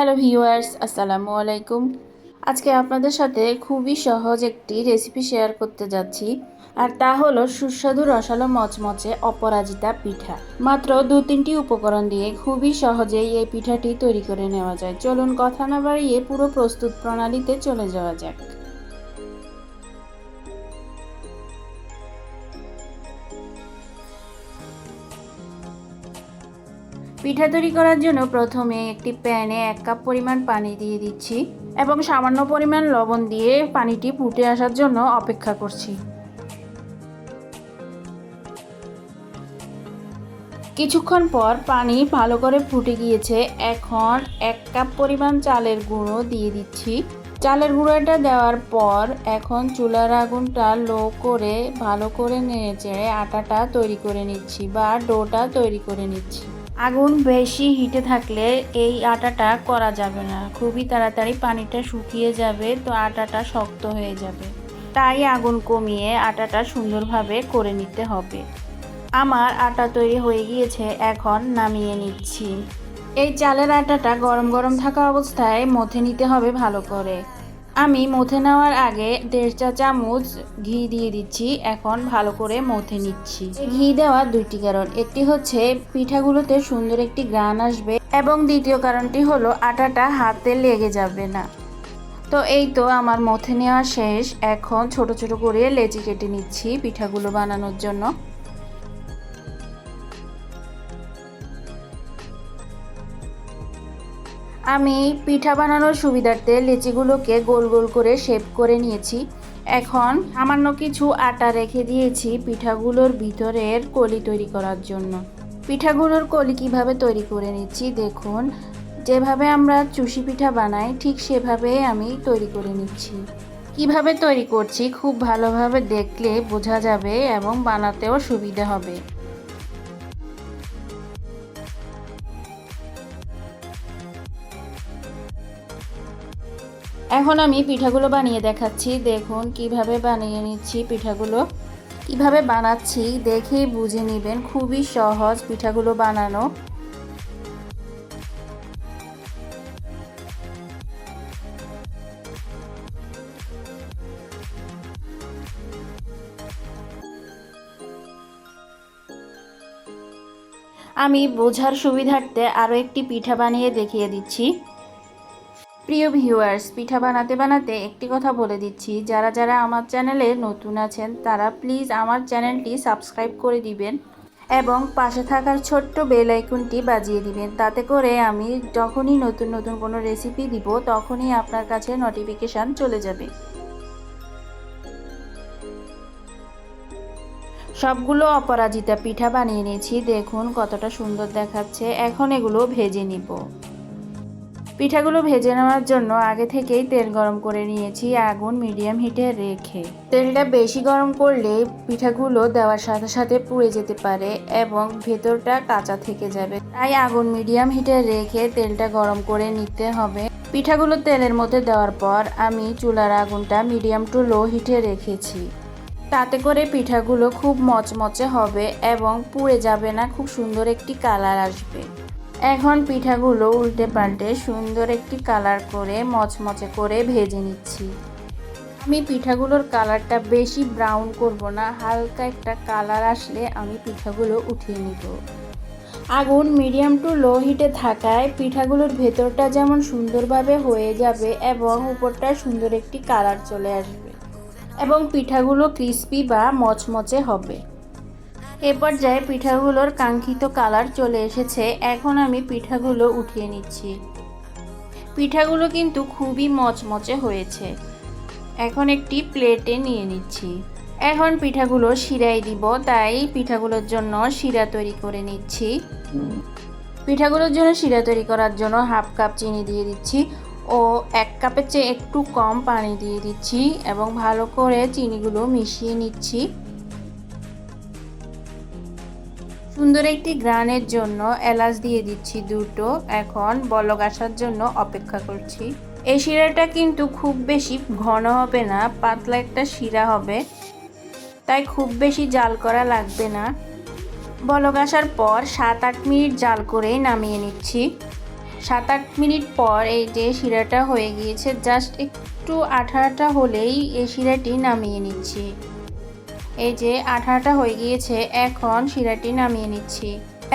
Hello viewers, আসসালামু আলাইকুম। আজকে আপনাদের সাথে খুবই সহজ একটি রেসিপি শেয়ার করতে যাচ্ছি, আর তা হলো সুস্বাদু রসালো মচমচে অপরাজিতা পিঠা। মাত্র দু তিনটি উপকরণ দিয়ে খুবই সহজেই এই পিঠাটি তৈরি করে নেওয়া যায়। চলুন কথা না বাড়িয়ে পুরো প্রস্তুত প্রণালীতে চলে যাওয়া যাক। পিঠা তৈরি করার জন্য প্রথমে একটি প্যানে এক কাপ পরিমাণ পানি দিয়ে দিচ্ছি এবং সামান্য পরিমাণ লবণ দিয়ে পানিটি ফুটে আসার জন্য অপেক্ষা করছি। কিছুক্ষণ পর পানি ভালো করে ফুটে গিয়েছে। এখন এক কাপ পরিমাণ চালের গুঁড়ো দিয়ে দিচ্ছি। চালের গুঁড়োটা দেওয়ার পর এখন চুলার আগুনটা লো করে ভালো করে নেড়ে চেড়ে আটাটা তৈরি করে নিচ্ছি বা ডোটা তৈরি করে নিচ্ছি। আগুন বেশি হিটে থাকলে এই আটাটা করা যাবে না। খুবই তাড়াতাড়ি পানিটা শুকিয়ে যাবে, তো আটাটা শক্ত হয়ে যাবে। তাই আগুন কমিয়ে আটাটা সুন্দরভাবে করে নিতে হবে। আমার আটা তৈরি হয়ে গিয়েছে, এখন নামিয়ে নিচ্ছি। এই চালের আটাটা গরম গরম থাকা অবস্থায় মথে নিতে হবে ভালো করে। আমি মথে নেওয়ার আগে দেড় চা চামচ ঘি দিয়ে দিচ্ছি। এখন ভালো করে মথে নিচ্ছি। ঘি দেওয়ার দুইটি কারণ। একটি হচ্ছে, পিঠাগুলোতে সুন্দর একটি গ্রান আসবে এবং দ্বিতীয় কারণটি হলো, আটাটা হাতে লেগে যাবে না। তো এই তো আমার মথে নেওয়া শেষ। এখন ছোট ছোট করে লেচি কেটে নিচ্ছি পিঠাগুলো বানানোর জন্য। আমি পিঠা বানানোর সুবিধার্থে লেচিগুলোকে গোল গোল করে শেপ করে নিয়েছি। এখন সামান্য কিছু আটা রেখে দিয়েছি পিঠাগুলোর ভিতরের কলি তৈরি করার জন্য। পিঠাগুলোর কলি কীভাবে তৈরি করে নিচ্ছি দেখুন। যেভাবে আমরা চুষি পিঠা বানাই, ঠিক সেভাবে আমি তৈরি করে নিচ্ছি। কীভাবে তৈরি করছি খুব ভালোভাবে দেখলে বোঝা যাবে এবং বানাতেও সুবিধা হবে। এখন আমি পিঠাগুলো বানিয়ে দেখাচ্ছি। দেখুন কীভাবে বানিয়ে নিচ্ছি পিঠাগুলো। কীভাবে বানাচ্ছি দেখেই বুঝে নেবেন। খুবই সহজ পিঠাগুলো বানানো। আমি বোঝার সুবিধার্থে আরও একটি পিঠা বানিয়ে দেখিয়ে দিচ্ছি। প্রিয় ভিউয়ার্স, পিঠা বানাতে বানাতে একটি কথা বলে দিচ্ছি। যারা যারা আমার চ্যানেলে নতুন আছেন, তারা প্লিজ আমার চ্যানেলটি সাবস্ক্রাইব করে দিবেন এবং পাশে থাকার ছোট্ট বেল বাজিয়ে দিবেন। তাতে করে আমি যখনই নতুন নতুন কোনো রেসিপি দিব, তখনই আপনার কাছে নোটিফিকেশান চলে যাবে। সবগুলো অপরাজিতা পিঠা বানিয়ে নিয়েছি। দেখুন কতটা সুন্দর দেখাচ্ছে। এখন এগুলো ভেজে নিব। পিঠাগুলো ভেজে নেওয়ার জন্য আগে থেকেই তেল গরম করে নিয়েছি আগুন মিডিয়াম হিটে রেখে। তেলটা বেশি গরম করলে পিঠাগুলো দেওয়ার সাথে সাথে পুড়ে যেতে পারে এবং ভেতরটা কাঁচা থেকে যাবে। তাই আগুন মিডিয়াম হিটে রেখে তেলটা গরম করে নিতে হবে। পিঠাগুলো তেলের মধ্যে দেওয়ার পর আমি চুলার আগুনটা মিডিয়াম টু লো হিটে রেখেছি। তাতে করে পিঠাগুলো খুব মচমচে হবে এবং পুড়ে যাবে না, খুব সুন্দর একটি কালার আসবে। এখন পিঠাগুলো উল্টে পাল্টে সুন্দর একটি কালার করে মচমচে করে ভেজে নিচ্ছি। আমি পিঠাগুলোর কালারটা বেশি ব্রাউন করব না, হালকা একটা কালার আসলে আমি পিঠাগুলো উঠিয়ে নিব। আগুন মিডিয়াম টু লো হিটে থাকায় পিঠাগুলোর ভেতরটা যেমন সুন্দরভাবে হয়ে যাবে এবং উপরটা সুন্দর একটি কালার চলে আসবে এবং পিঠাগুলো ক্রিস্পি বা মচমচে হবে। এ পর্যায়ে পিঠাগুলোর কাঙ্ক্ষিত কালার চলে এসেছে। এখন আমি পিঠাগুলো উঠিয়ে নিচ্ছি। পিঠাগুলো কিন্তু খুবই মচমচে হয়েছে। এখন একটি প্লেটে নিয়ে নিচ্ছি। এখন পিঠাগুলো শিরাই দিব, তাই পিঠাগুলোর জন্য শিরা তৈরি করে নিচ্ছি। পিঠাগুলোর জন্য শিরা তৈরি করার জন্য হাফ কাপ চিনি দিয়ে দিচ্ছি ও এক কাপের চেয়ে একটু কম পানি দিয়ে দিচ্ছি এবং ভালো করে চিনিগুলো মিশিয়ে নিচ্ছি। সুন্দর একটি গ্রানের জন্য এলাচ দিয়ে দিচ্ছি দুটো। এখন বলক আসার জন্য অপেক্ষা করছি। এই শিরাটা কিন্তু খুব বেশি ঘন হবে না, পাতলা একটা শিরা হবে। তাই খুব বেশি জাল করা লাগবে না। বলক আসার পর সাত আট মিনিট জাল করেই নামিয়ে নিচ্ছি। সাত আট মিনিট পর এই যে শিরাটা হয়ে গিয়েছে, জাস্ট একটু আঠাটা হলেই এই শিরাটি নামিয়ে নিচ্ছি। এই যে আঠাটা হয়ে গিয়েছে, এখন শিরাটি নামিয়ে নিচ্ছি।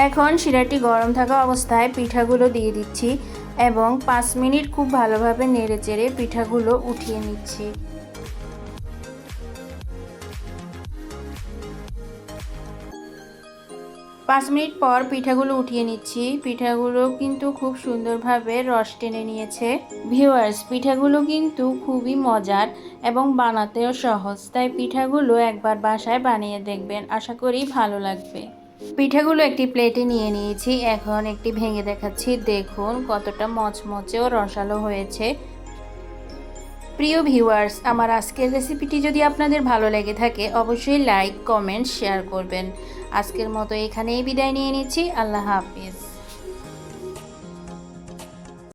এখন শিরাটি গরম থাকা অবস্থায় পিঠাগুলো দিয়ে দিচ্ছি এবং পাঁচ মিনিট খুব ভালোভাবে নেড়ে চেড়ে পিঠাগুলো উঠিয়ে নিচ্ছি। পাঁচ মিনিট পর পিঠাগুলো উঠিয়ে নিচ্ছি। পিঠাগুলো কিন্তু খুব সুন্দরভাবে রস টেনে নিয়েছে। ভিউয়ার্স পিঠাগুলো কিন্তু খুবই মজার এবং বানাতেও সহজ, তাই পিঠাগুলো একবার বাসায় বানিয়ে দেখবেন। আশা করি ভালো লাগবে। পিঠাগুলো একটি প্লেটে নিয়ে নিয়েছি। এখন একটি ভেঙে দেখাচ্ছি। দেখুন কতটা মচমচে ও রসালো হয়েছে। প্রিয় ভিউয়ার্স, আমার আজকের রেসিপিটি যদি আপনাদের ভালো লেগে থাকে, অবশ্যই লাইক কমেন্ট শেয়ার করবেন। আজকের মতো এখানেই বিদায় নিয়ে নিচ্ছি। আল্লাহ হাফিজ।